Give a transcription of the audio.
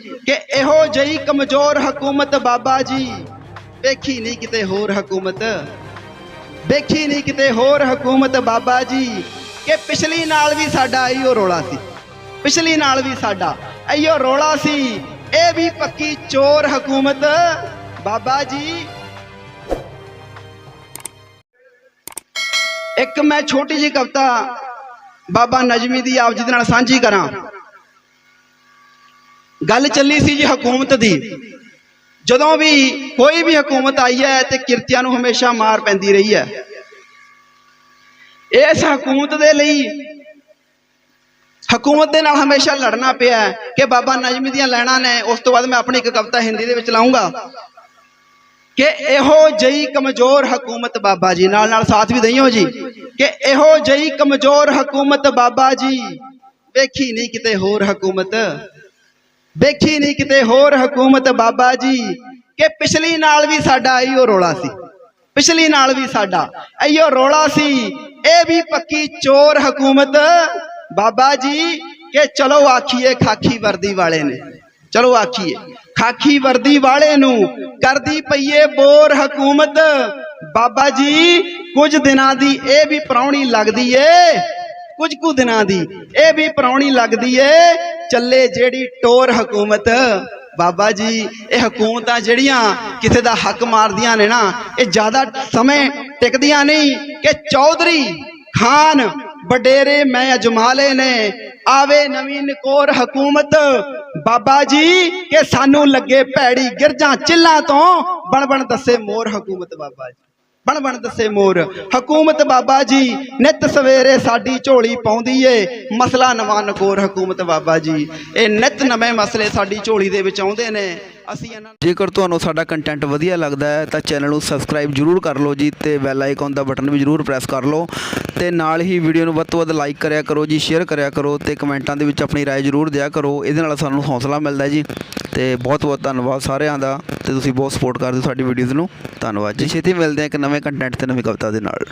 ਕਿ ਇਹੋ ਜਿਹੀ ਕਮਜ਼ੋਰ ਹਕੂਮਤ ਬਾਬਾ ਜੀ, ਵੇਖੀ ਨਹੀਂ ਕਿਤੇ ਹੋਰ ਹਕੂਮਤ। ਵੇਖੀ ਨਹੀਂ ਕਿਤੇ ਹੋਰ ਹਕੂਮਤ ਬਾਬਾ ਜੀ, ਕਿ ਪਿਛਲੀ ਨਾਲ ਵੀ ਸਾਡਾ ਇਹੋ ਰੋਲਾ ਸੀ। ਪਿਛਲੀ ਨਾਲ ਵੀ ਸਾਡਾ ਇਹੋ ਰੋਲਾ ਸੀ। ਇਹ ਵੀ ਪੱਕੀ ਚੋਰ ਹਕੂਮਤ। ਬਾਬਾ ਜੀ। ਇੱਕ ਮੈਂ ਛੋਟੀ ਜਿਹੀ ਕਵਿਤਾ ਬਾਬਾ ਨਜਮੀ ਦੀ ਆਪ ਜੀ ਦੇ ਨਾਲ ਸਾਂਝੀ ਕਰਾਂ। ਗੱਲ ਚੱਲੀ ਸੀ ਜੀ ਹਕੂਮਤ ਦੀ। ਜਦੋਂ ਵੀ ਕੋਈ ਵੀ ਹਕੂਮਤ ਆਈ ਹੈ ਤੇ ਕਿਰਤੀਆਂ ਨੂੰ ਹਮੇਸ਼ਾ ਮਾਰ ਪੈਂਦੀ ਰਹੀ ਹੈ। ਇਸ ਹਕੂਮਤ ਦੇ ਲਈ ਹਕੂਮਤ ਦੇ ਨਾਲ ਹਮੇਸ਼ਾ ਲੜਨਾ ਪਿਆ ਕਿ ਬਾਬਾ ਨਜਮੀ ਦੀਆਂ ਲੈਣਾ ਨੇ, ਉਸ ਤੋਂ ਬਾਅਦ ਮੈਂ ਆਪਣੀ ਇੱਕ ਕਵਿਤਾ ਹਿੰਦੀ ਦੇ ਵਿੱਚ ਲਾਉਂਗਾ ਕਿ ਇਹੋ ਜਿਹੀ ਕਮਜ਼ੋਰ ਹਕੂਮਤ ਬਾਬਾ ਜੀ, ਨਾਲ ਨਾਲ ਸਾਥ ਵੀ ਦਈਓ ਜੀ, ਕਿ ਇਹੋ ਜਿਹੀ ਕਮਜ਼ੋਰ ਹਕੂਮਤ ਬਾਬਾ ਜੀ, ਵੇਖੀ ਨਹੀਂ ਕਿਤੇ ਹੋਰ ਹਕੂਮਤ। ਦੇਖੀ ਨਹੀਂ ਕਿਤੇ ਹੋਰ ਹਕੂਮਤ ਬਾਬਾ ਜੀ ਕਿ ਪਿਛਲੀ ਨਾਲ ਵੀ ਸਾਡਾ ਇਹੋ ਰੋਲਾ ਸੀ। ਪਿਛਲੀ ਨਾਲ ਵੀ ਸਾਡਾ ਇਹੋ ਰੋਲਾ ਸੀ। ਇਹ ਵੀ ਪੱਕੀ ਚੋਰ ਹਕੂਮਤ ਬਾਬਾ ਜੀ ਕਿ ਚਲੋ ਆਖੀਏ ਖਾਕੀ ਵਰਦੀ ਵਾਲੇ ਨੇ। ਚਲੋ ਆਖੀਏ ਖਾਕੀ ਵਰਦੀ ਵਾਲੇ ਨੂੰ ਕਰਦੀ ਪਈਏ ਬੋਰ ਹਕੂਮਤ। ਬਾਬਾ ਜੀ, ਕੁਝ ਦਿਨਾਂ ਦੀ ਇਹ ਵੀ ਪ੍ਰਾਹੁਣੀ ਲੱਗਦੀ ਏ। ਕੁਝ ਕੁ ਦਿਨਾਂ ਦੀ ਇਹ ਵੀ ਪ੍ਰਾਹੁਣੀ ਲੱਗਦੀ ਏ। ਚੱਲੇ ਜਿਹੜੀ ਟੋਰ ਹਕੂਮਤ। ਬਾਬਾ ਜੀ, ਇਹ ਹਕੂਮਤਾਂ ਜਿਹੜੀਆਂ ਕਿਸੇ ਦਾ ਹੱਕ ਮਾਰਦੀਆਂ ਨੇ ਨਾ, ਇਹ ਜ਼ਿਆਦਾ ਸਮੇਂ ਟਿਕਦੀਆਂ ਨਹੀਂ ਕਿ ਚੌਧਰੀ ਖਾਨ ਵਡੇਰੇ ਮੈਂ ਅਜਮਾਲੇ ਨੇ, ਆਵੇ ਨਵੀਂ ਨਕੋਰ ਹਕੂਮਤ। ਬਾਬਾ ਜੀ, ਕਿ ਸਾਨੂੰ ਲੱਗੇ ਭੈੜੀ ਗਿਰਜਾਂ ਚਿੱਲਾਂ ਤੋਂ ਬਣ ਬਣ ਦੱਸੇ ਮੋਰ ਹਕੂਮਤ ਬਾਬਾ ਜੀ। ਬਣ ਬਣ ਦੱਸੇ ਮੋਰ। ਹਕੂਮਤ ਬਾਬਾ ਜੀ, ਨਿਤ ਸਵੇਰੇ ਸਾਡੀ ਝੋਲੀ ਪਾਉਂਦੀ ਏ। ਮਸਲਾ ਨਵਾਂ ਨਕੋਰ ਹਕੂਮਤ ਬਾਬਾ ਜੀ। ਇਹ ਨਿਤ ਨਵੇਂ ਮਸਲੇ ਸਾਡੀ ਝੋਲੀ ਦੇ ਵਿੱਚ ਆਉਂਦੇ ਨੇ। ਅਸੀਂ ਇਹਨਾਂ ਜੇਕਰ ਤੁਹਾਨੂੰ ਸਾਡਾ ਕੰਟੈਂਟ ਵਧੀਆ ਲੱਗਦਾ ਹੈ ਤਾਂ ਚੈਨਲ ਨੂੰ ਸਬਸਕ੍ਰਾਈਬ ਜਰੂਰ ਕਰ ਲਓ ਜੀ ਤੇ ਬੈਲ ਆਈਕਨ ਦਾ ਬਟਨ ਵੀ ਜਰੂਰ ਪ੍ਰੈਸ ਕਰ ਲਓ ਤੇ ਨਾਲ ਹੀ ਵੀਡੀਓ ਨੂੰ ਵੱਧ ਤੋਂ ਵੱਧ ਲਾਈਕ ਕਰਿਆ ਕਰੋ ਜੀ ਸ਼ੇਅਰ ਕਰਿਆ ਕਰੋ ਤੇ ਕਮੈਂਟਾਂ ਦੇ ਵਿੱਚ ਆਪਣੀ رائے ਜਰੂਰ ਦਿਆ ਕਰੋ ਇਹਦੇ ਨਾਲ ਸਾਨੂੰ ਹੌਸਲਾ ਮਿਲਦਾ ਹੈ ਜੀ ਤੇ ਬਹੁਤ ਬਹੁਤ ਧੰਨਵਾਦ ਸਾਰਿਆਂ ਦਾ ਤੇ ਤੁਸੀਂ ਬਹੁਤ ਸਪੋਰਟ ਕਰਦੇ ਹੋ ਸਾਡੀ ਵੀਡੀਓਜ਼ ਨੂੰ ਧੰਨਵਾਦ ਜੀ ਛੇਤੀ ਮਿਲਦੇ ਹਾਂ ਇੱਕ ਨਵੇਂ ਕੰਟੈਂਟ ਤੇ ਨਵੀਂ ਕਵਿਤਾ ਦੇ ਨਾਲ